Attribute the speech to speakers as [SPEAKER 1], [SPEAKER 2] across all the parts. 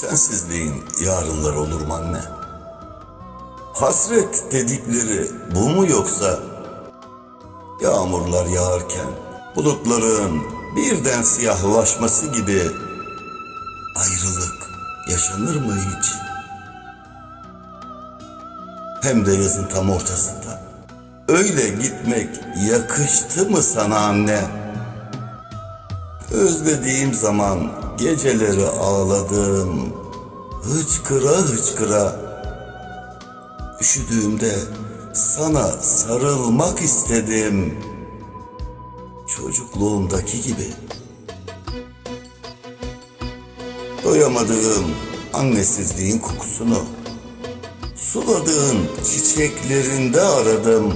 [SPEAKER 1] Sensizliğin yarınlar olur mu anne? Hasret dedikleri bu mu yoksa? Yağmurlar yağarken bulutların birden siyahlaşması gibi ayrılık yaşanır mı hiç? Hem de yazın tam ortasında. Öyle gitmek yakıştı mı sana anne? Özlediğim zaman geceleri ağladım. Hıçkıra hıçkıra. Üşüdüğümde sana sarılmak istedim. Çocukluğumdaki gibi. Doyamadığım annesizliğin kokusunu suladığın çiçeklerinde aradım.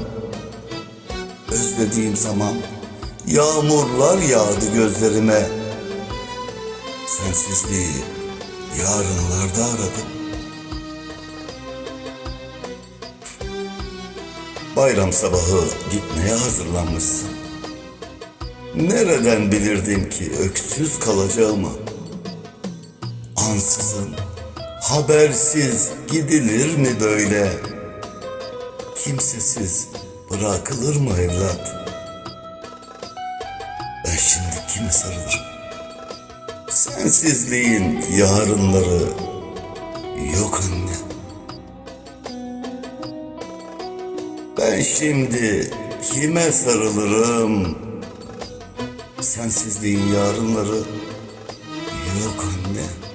[SPEAKER 1] Özlediğim zaman yağmurlar yağdı gözlerime. Sensizliği yarınlarda aradım. Bayram sabahı gitmeye hazırlanmışsın. Nereden bilirdim ki öksüz kalacağımı? Ansızın, habersiz gidilir mi böyle? Kimsesiz bırakılır mı evlat? Kime sarılırım? Sensizliğin yarınları yok anne. Ben şimdi kime sarılırım? Sensizliğin yarınları yok anne.